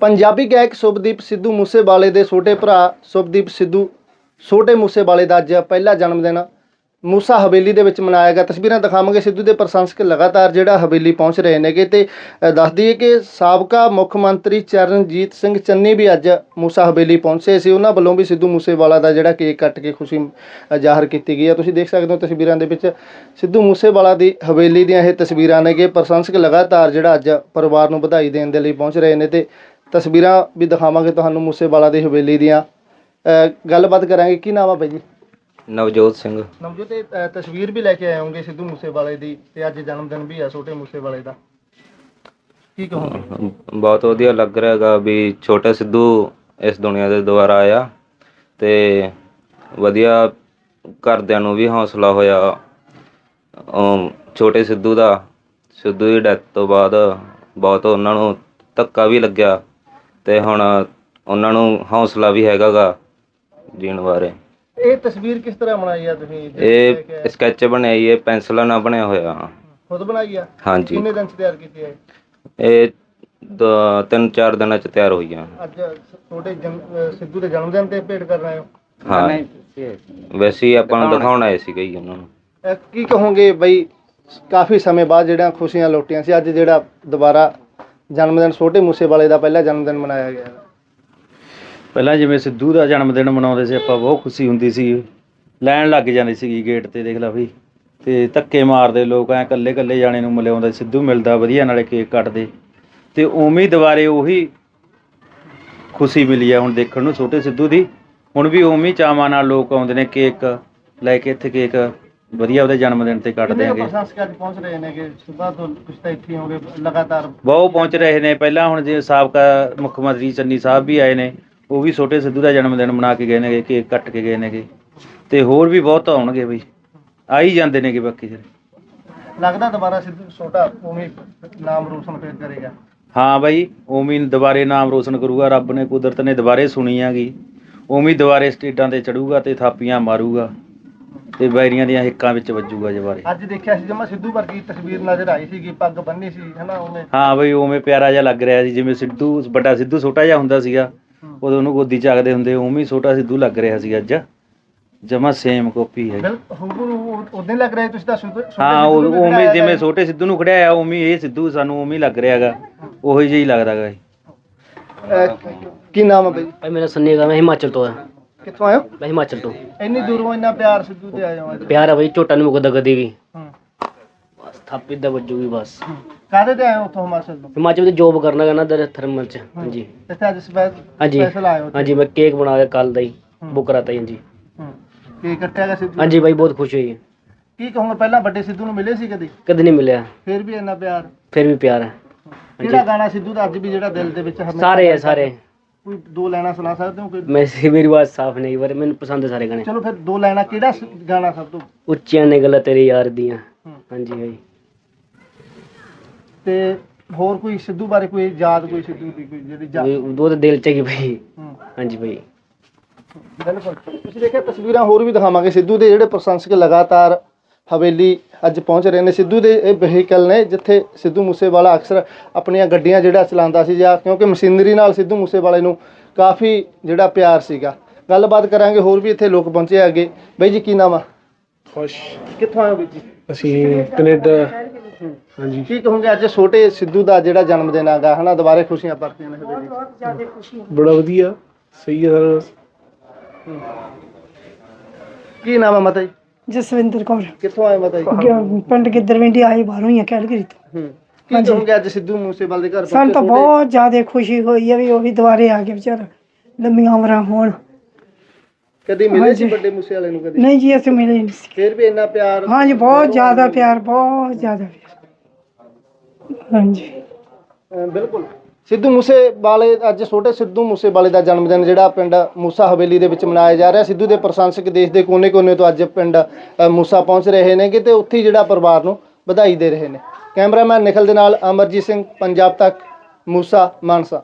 ਪੰਜਾਬੀ ਗਾਇਕ ਸੁਭਦੀਪ ਸਿੱਧੂ ਮੂਸੇਵਾਲੇ ਦੇ ਛੋਟੇ ਭਰਾ ਸੁਭਦੀਪ ਸਿੱਧੂ, ਛੋਟੇ ਮੂਸੇਵਾਲੇ ਦਾ ਅੱਜ ਪਹਿਲਾ ਜਨਮ ਦਿਨ। ਮੂਸਾ ਹਵੇਲੀ ਦੇ ਵਿੱਚ ਮਨਾਇਆ ਗਿਆ। ਤਸਵੀਰਾਂ ਦਿਖਾਵਾਂਗੇ ਸਿੱਧੂ ਦੇ ਪ੍ਰਸ਼ੰਸਕ ਲਗਾਤਾਰ ਜਿਹੜਾ ਹਵੇਲੀ ਪਹੁੰਚ ਰਹੇ ਨੇਗੇ ਤੇ ਅ, ਦੱਸ ਦਈਏ ਕਿ ਸਾਬਕਾ ਮੁੱਖ ਮੰਤਰੀ ਚਰਨਜੀਤ ਸਿੰਘ ਚੰਨੀ ਵੀ ਅੱਜ ਮੂਸਾ ਹਵੇਲੀ ਪਹੁੰਚੇ ਸੀ। ਉਹਨਾਂ ਵੱਲੋਂ ਵੀ ਸਿੱਧੂ ਮੂਸੇਵਾਲਾ ਦਾ ਜਿਹੜਾ ਕੇਕ ਕੱਟ ਕੇ ਖੁਸ਼ੀ ਜ਼ਾਹਰ ਕੀਤੀ ਗਈ ਹੈ। ਤੁਸੀਂ ਦੇਖ ਸਕਦੇ ਹੋ ਤਸਵੀਰਾਂ ਦੇ ਵਿੱਚ ਸਿੱਧੂ ਮੂਸੇਵਾਲਾ ਦੀ ਹਵੇਲੀ ਦੀਆਂ ਇਹ ਤਸਵੀਰਾਂ ਨੇਗੇ। ਪ੍ਰਸ਼ੰਸਕ ਲਗਾਤਾਰ ਜਿਹੜਾ ਅੱਜ ਪਰਿਵਾਰ ਨੂੰ ਵਧਾਈ ਦੇਣ ਦੇ ਲਈ ਪਹੁੰਚ ਰਹੇ ਨੇ ਤੇ ਤਸਵੀਰਾਂ ਵੀ ਦਿਖਾਵਾਂਗੇ ਤੁਹਾਨੂੰ ਮੂਸੇਵਾਲਾ ਦੀ ਹਵੇਲੀ ਦੀਆਂ। ਗੱਲਬਾਤ ਕਰਾਂਗੇ। ਕੀ ਨਾਮ ਆ ਬਾਈ ਜੀ? ਨਵਜੋਤ ਸਿੰਘ। ਨਵਜੋਤ ਇਹ ਅ, ਤਸਵੀਰ ਵੀ ਲੈ ਕੇ ਆਏ ਹੋਗੇ ਸਿੱਧੂ ਮੂਸੇਵਾਲੇ ਦੀ ਤੇ ਅੱਜ ਜਨਮ ਦਿਨ ਵੀ ਆ ਛੋਟੇ ਮੂਸੇਵਾਲੇ ਦਾ। ਕੀ ਕਹੋਗੇ? ਬਹੁਤ ਵਧੀਆ ਲੱਗ ਰਿਹਾ ਹੈਗਾ ਵੀ ਛੋਟਾ ਸਿੱਧੂ ਇਸ ਦੁਨੀਆ ਦੇ ਦੁਆਰਾ ਆਇਆ ਤੇ ਵਧੀਆ ਘਰਦਿਆਂ ਨੂੰ ਵੀ ਹੌਸਲਾ ਹੋਇਆ। ਅਮ ਛੋਟੇ ਸਿੱਧੂ ਦਾ ਸਿੱਧੂ ਦੀ ਡੈਥ ਤੋਂ ਬਾਅਦ ਬਹੁਤ ਉਹਨਾਂ ਨੂੰ ਧੱਕਾ ਵੀ ਲੱਗਿਆ ਤੇ ਹੁਣ ਉਹਨਾਂ ਨੂੰ ਹੌਸਲਾ ਵੀ ਹੈਗਾਗਾ ਜੀਣ ਬਾਰੇ। ਇਹ ਤਸਵੀਰ ਕਿਸ ਤਰ੍ਹਾਂ ਬਣਾਈ ਆ ਤੁਸੀਂ? ਜਿਹੜੀ ਲੈ ਕੇ ਆਏ? ਇਹ ਸਕੈਚ ਬਣਾਈ ਹੈ ਪੈਨਸਲਾਂ ਨਾਲ ਬਣਿਆ ਹੋਇਆ। ਖੁਦ ਬਣਾਈ ਆ? ਹਾਂਜੀ। ਕਿੰਨੇ ਦਿਨ ਚ ਤਿਆਰ ਕੀਤੀ ਹੈ ਇਹ? ਦ- ਤਿੰਨ ਚਾਰ ਦਿਨਾਂ ਚ ਤਿਆਰ ਹੋਈ ਆ। ਅੱਜ ਜਨ- ਅ, ਸਿੱਧੂ ਦੇ ਜਨਮ ਦਿਨ ਤੇ ਭੇਟ ਕਰ ਰਹੇ ਹੋ? ਹਾਂ। ਵੈਸੇ ਹੀ ਆਪਾਂ ਨੂੰ ਦਿਖਾਉਣ ਆਏ ਸੀਗੇ ਜੀ ਉਹਨਾਂ ਨੂੰ। ਅ, ਕੀ ਕਹੋਗੇ ਬਈ ਕਾਫੀ ਸਮੇਂ ਬਾਅਦ ਜਿਹੜੀਆਂ ਖੁਸ਼ੀਆਂ ਲੋਟੀਆਂ ਸੀ ਅੱਜ ਜਿਹੜਾ ਦੁਬਾਰਾ ਜਨਮ ਦਿਨ ਛੋਟੇ ਮੂਸੇਵਾਲੇ ਦਾ ਪਹਿਲਾ ਜਨਮ ਦਿਨ ਮਨਾਇਆ ਗਿਆ। ਪਹਿਲਾਂ ਜਿਵੇਂ ਸਿੱਧੂ ਦਾ ਜਨਮ ਦਿਨ ਮਨਾਉਂਦੇ ਸੀ ਆਪਾਂ ਬਹੁਤ ਖੁਸ਼ੀ ਹੁੰਦੀ ਸੀ। ਲੈਣ ਲੱਗ ਜਾਂਦੀ ਸੀਗੀ ਗੇਟ ਤੇ ਦੇਖ ਲਾ ਵੀ। ਤੇ ਧੱਕੇ ਮਾਰਦੇ ਲੋਕ ਐ ਕੱਲੇ ਕੱਲੇ ਜਾਣੇ ਨੂੰ ਮਿਲਿਆਉਂਦੇ ਸਿੱਧੂ ਮਿਲਦਾ ਵਧੀਆ ਨਾਲੇ ਕੇਕ ਕੱਟਦੇ। ਤੇ ਉਵੇਂ ਦੁਬਾਰੇ ਉਹੀ ਖੁਸ਼ੀ ਮਿਲੀ ਆ ਹੁਣ ਦੇਖਣ ਨੂੰ ਛੋਟੇ ਸਿੱਧੂ ਦੀ। ਹੁਣ ਵੀ ਉਵੇਂ ਹੀ ਚਾਵਾਂ ਨਾਲ ਲੋਕ ਆਉਂਦੇ ਨੇ ਕੇਕ ਲੈ ਕੇ ਇੱਥੇ ਕੇਕ ਵਧੀਆ ਉਹਦੇ ਜਨਮ ਦਿਨ ਤੇ ਕੱਟਦੇ ਆਂਗੇ ਪ੍ਰਸ਼ੰਸਕ ਅੱਜ ਪਹੁੰਚ ਰਹੇ ਨੇ ਕਿ ਸੁਬਾਹ ਤੋਂ ਕੁਛ ਤਾਂ ਇੱਥੇ ਹੀ ਹੋਗੇ ਲਗਾਤਾਰ। ਬਹੁਤ ਪਹੁੰਚ ਰਹੇ ਨੇ। ਪਹਿਲਾਂ ਹੁਣ ਜੇ ਸਾਬਕਾ ਮੁੱਖ ਮੰਤਰੀ ਚੰਨੀ ਸਾਹਿਬ ਵੀ ਆਏ ਨੇ ਉਹ ਵੀ ਛੋਟੇ ਸਿੱਧੂ ਦਾ ਜਨਮ ਦਿਨ ਮਨਾ ਕੇ ਗਏ ਨੇਗੇ ਕੇਕ ਕੱਟ ਕੇ ਗਏ ਨੇਗੇ। ਤੇ ਹੋਰ ਵੀ ਬਹੁਤ ਆਉਣਗੇ ਬਈ। ਆ ਹੀ ਜਾਂਦੇ ਨੇਗੇ ਬਾਕੀ ਜਿਹੜੇ ਲੱਗਦਾ ਦੁਬਾਰਾ ਸਿੱਧੂ ਛੋਟਾ ਉਵੇਂ ਨਾਮ ਰੋਸ਼ਨ ਫੇਰ ਕਰੇਗਾ। ਹਾਂ ਬਾਈ ਉਵੇਂ ਦੁਬਾਰੇ ਨਾਮ ਰੋਸ਼ਨ ਕਰੂਗਾ ਰੱਬ ਨੇ ਕੁਦਰਤ ਨੇ ਦੁਬਾਰੇ ਸੁਣੀ ਆਗੀ ਉਵੇਂ ਦੁਬਾਰੇ ਸਟੇਟਾਂ ਤੇ ਚੜੂਗਾ ਤੇ ਥਾਪੀਆਂ ਮਾਰੂਗਾ ਤੇ ਬੈਰੀਆਂ ਦੀਆਂ ਹਿੱਕਾਂ ਵਿੱਚ ਵੱਜੂਗਾ ਦੁਬਾਰੇ ਅੱਜ ਦੇਖਿਆ ਸੀ ਜਮਾ ਸਿੱਧੂ ਵਰਗੀ ਤਸਵੀਰ ਨਜ਼ਰ ਆਈ ਸੀ ਕਿ ਪੱਗ ਬੰਨੀ ਸੀ ਹਨਾ ਉਹਨੇ ਹਾਂ ਬਈ ਉਵੇਂ ਪਿਆਰਾ ਜਿਹਾ ਲੱਗ ਰਿਹਾ ਸੀ ਜਿਵੇਂ ਸਿੱਧੂ ਵੱਡਾ ਸਿੱਧੂ ਛੋਟਾ ਜਿਹਾ ਹੁੰਦਾ ਸੀਗਾ। ਉਦੋਂ ਉਹਨੂੰ ਗੋਦੀ ਚੱਕਦੇ ਹੁੰਦੇ ਉਵੇਂ ਹੀ ਛੋਟਾ ਸਿੱਧੂ ਲੱਗ ਰਿਹਾ ਸੀ ਅੱਜ। ਜਮਾ ਸੇਮ ਕਾਪੀ ਹੈ ਬਿਲ ਹੂਬੂ ਉਦੋਂ ਲੱਗ ਰਿਹਾ ਤੁਸੀਂ ਤਾਂ ਹਾਂ ਉਵੇਂ ਜਿਵੇਂ। ਛੋਟੇ ਸਿੱਧੂ ਨੂੰ ਖੜਿਆ ਆ ਉਵੇਂ ਹੀ ਇਹ ਸਿੱਧੂ ਸਾਨੂੰ ਉਵੇਂ ਹੀ ਲੱਗ ਰਿਹਾ ਹੈਗਾ। ਉਹੀ ਜਿਹਾ ਹੀ ਲੱਗਦਾ ਹੈਗਾ ਜੀ। ਅਹ, ਕੀ ਨਾਮ ਹੈ ਬਈ? ਭਾਈ ਮੇਰਾ ਸੰਨੀ ਹੈਗਾ ਮੈਂ ਹਿਮਾਚਲ ਤੋਂ ਆ। ਕਿੱਥੋਂ ਹੋ? ਮੈਂ ਹਿਮਾਚਲ ਤੋਂ। ਇੰਨੀ ਦੂਰੋਂ ਇੰਨਾ ਪਿਆਰ ਸਿੱਧੂ ਤੇ ਅੱਜ। ਪਿਆਰ ਆ ਬਈ ਝੋਟਾ ਨਹੀਂ ਮੁਕਦਾ ਕਦੀ ਵੀ। ਹੂੰ। ਬਸ ਥਾਪੀ ਦਾ ਵੱਜੂਗੀ ਬਸ। ਕਾਹਦੇ ਤੇ ਆਏ ਹੋ ਉੱਥੋਂ ਹਿਮਾਚਲ ਤੋਂ ਹਿਮਾਚਲ ਵਿੱਚ ਜੋਬ ਕਰਨਾ ਕਰਨਾ ਦਰ ਥਰਮਲ ਚ ਹਾਂਜੀ। ਇੱਥੇ ਅੱਜ ਹਾਂਜੀ। ਸਪੈਸ਼ਲ ਆਏ ਹੋ ਹਾਂਜੀ ਮੈਂ ਕੇਕ ਬਣਾ ਕੇ ਕੱਲ ਦਾ ਹੀ। ਬੁੱਕ ਕਰਾਤਾ ਜੀ ਹਾਂਜੀ। ਹੂੰ। ਕੀ ਕੱਟਿਆ ਗਿਆ ਸਿੱਧੂ ਹਾਂਜੀ ਬਾਈ ਬਹੁਤ ਖੁਸ਼ ਹੋਈ ਕੀ ਕਹੋਗੇ ਪਹਿਲਾਂ ਵੱਡੇ ਸਿੱਧੂ ਨੂੰ ਮਿਲੇ ਸੀ ਕਦੀ? ਕਦੇ ਨਹੀਂ ਮਿਲਿਆ। ਫਿਰ ਵੀ ਇੰਨਾ ਪਿਆਰ? ਫਿਰ ਵੀ ਪਿਆਰ ਹੈ। ਕਿਹੜਾ ਗਾਣਾ ਸਿੱਧੂ ਦਾ ਅੱਜ ਵੀ ਜਿਹੜਾ ਦਿਲ ਦੇ ਵਿੱਚ ਹਮੇਸ਼ਾ ਸਾਰੇ ਹੈ ਸਾਰੇ। ਕੋਈ ਦੋ ਲਾਈਨਾਂ ਸੁਣਾ ਸਕਦੇ ਹੋ ਕੋਈ? ਮੈਂ ਮੇਰੀ ਆਵਾਜ਼ ਸਾਫ਼ ਨਹੀਂ ਪਰ ਮੈਨੂੰ ਪਸੰਦ ਹੈ ਸਾਰੇ ਗਾਣੇ। ਚਲੋ ਫਿਰ ਦੋ ਲਾਈਨਾਂ ਕਿਹੜਾ ਸ- ਗਾਣਾ ਸਭ ਤੋਂ? ਉੱਚੀਆਂ ਨੇ ਗੱਲਾਂ ਤੇਰੇ ਯਾਰ ਦੀਆਂ। ਹੂੰ। ਹਾਂਜੀ ਬਾਈ। ਤੇ ਹੋਰ ਕੋਈ ਸਿੱਧੂ ਬਾਰੇ ਕੋਈ ਯਾਦ ਕੋਈ ਸਿੱਧੂ ਦੀ ਕੋਈ ਜਿਹੜੀ ਯਾਦ? ਉਹ ਉਹ ਤਾਂ ਦਿਲ ਚ ਹੈਗੀ ਹੂੰ। ਹਾਂਜੀ ਬਾਈ। ਬਿਲਕੁਲ। ਤੁਸੀਂ ਦੇਖਿਆ ਤਸਵੀਰਾਂ ਹੋਰ ਵੀ ਦਿਖਾਵਾਂਗੇ। ਸਿੱਧੂ ਦੇ ਜਿਹੜੇ ਪ੍ਰਸ਼ੰਸਕ ਲਗਾਤਾਰ ਹਵੇਲੀ ਅੱਜ ਪਹੁੰਚ ਰਹੇ ਨੇ। ਸਿੱਧੂ ਦੇ ਇਹ ਵਹੀਕਲ ਨੇ ਜਿੱਥੇ ਸਿੱਧੂ ਮੂਸੇਵਾਲਾ ਅਕਸਰ ਆਪਣੀਆਂ ਗੱਡੀਆਂ ਜਿਹੜਾ ਚਲਾਉਂਦਾ ਸੀ ਜਾਂ ਕਿਉਂਕਿ ਮਸ਼ੀਨਰੀ ਨਾਲ ਸਿੱਧੂ ਮੂਸੇਵਾਲੇ ਨੂੰ ਕਾਫੀ ਜਿਹੜਾ ਪਿਆਰ ਸੀਗਾ। ਗੱਲਬਾਤ ਕਰਾਂਗੇ ਹੋਰ ਵੀ ਇੱਥੇ ਲੋਕ ਪਹੁੰਚੇ ਹੈਗੇ। ਬਈ ਜੀ ਕੀ ਨਾਮ ਆ? ਖੁਸ਼। ਕਿੱਥੋਂ ਆਏ ਹੋ ਬਈ ਜੀ? ਅਸੀਂ ਕੈਨੇਡਾ ਹਾਂਜੀ। ਕੀ ਕਹੋਗੇ ਅੱਜ ਛੋਟੇ ਸਿੱਧੂ ਦਾ ਜਿਹੜਾ ਜਨਮ ਦਿਨ ਆਗਾ ਹਨਾ? ਦੁਬਾਰੇ ਖੁਸ਼ੀਆਂ ਪਰਤੀਆਂ ਨੇ ਹਵੇਲੀ 'ਚ। ਬੜਾ ਵਧੀਆ। ਸਹੀ ਹੈ ਸਰ। ਕੀ ਨਾਮ ਆ ਮਾਤਾ ਜੀ? ਜਸਵਿੰਦਰ ਕੌਰ। ਕਿੱਥੋਂ ਆਏ ਮਾਤਾ ਜੀ? ਗ- ਪਿੰਡ ਗਿੱਦਰਵਿੰਡੀ ਆਏ ਬਾਹਰੋਂ ਹੀ ਆ ਕੈਲਗਰੀ ਤੋਂ। ਹੂੰ। ਕੀ ਕਹੋਗੇ ਅੱਜ ਸਿੱਧੂ ਮੂਸੇਵਾਲੇ ਦੇ ਘਰ ਸਾਨੂੰ ਤਾਂ ਬਹੁਤ ਜ਼ਿਆਦਾ ਖੁਸ਼ੀ ਹੋਈ ਹੈ ਵੀ ਉਹ ਵੀ ਦੁਬਾਰੇ ਆ ਗਏ ਵਿਚਾਰਾ ਲੰਮੀਆਂ ਉਮਰਾਂ ਹੋਣ। ਕਦੀ ਮਿਲੇ ਸੀ ਹਾਂਜੀ। ਵੱਡੇ ਮੂਸੇ ਵਾਲੇ ਨੂੰ ਕਦੀ? ਨਹੀਂ ਜੀ ਅਸੀਂ ਮਿਲੇ ਨਹੀਂ ਸੀ। ਫਿਰ ਵੀ ਇੰਨਾ ਪਿਆਰ ਹਾਂਜੀ ਬਹੁਤ ਜ਼ਿਆਦਾ ਪਿਆਰ ਬਹੁਤ ਜ਼ਿਆਦਾ ਪਿਆਰ। ਹਾਂਜੀ। ਅਹ ਬਿਲਕੁਲ। ਸਿੱਧੂ ਮੂਸੇ ਵਾਲੇ ਅੱਜ ਛੋਟੇ ਸਿੱਧੂ ਮੂਸੇ ਵਾਲੇ ਦਾ ਜਨਮ ਦਿਨ ਜਿਹੜਾ ਪਿੰਡ ਮੂਸਾ ਹਵੇਲੀ ਦੇ ਵਿੱਚ ਮਨਾਇਆ ਜਾ ਰਿਹਾ। ਸਿੱਧੂ ਦੇ ਪ੍ਰਸ਼ੰਸਕ ਦੇਸ਼ ਦੇ ਕੋਨੇ-ਕੋਨੇ ਤੋਂ ਅੱਜ ਪਿੰਡ ਅਹ ਮੂਸਾ ਪਹੁੰਚ ਰਹੇ ਨੇ ਕਿ ਤੇ ਉੱਥੇ ਹੀ ਜਿਹੜਾ ਪਰਿਵਾਰ ਨੂੰ ਵਧਾਈ ਦੇ ਰਹੇ ਨੇ। ਕੈਮਰਾਮੈਨ ਨਿਖਲ ਦੇ ਨਾਲ ਅਮਰਜੀਤ ਸਿੰਘ ਪੰਜਾਬ ਤੱਕ ਮੂਸਾ ਮਾਨਸਾ।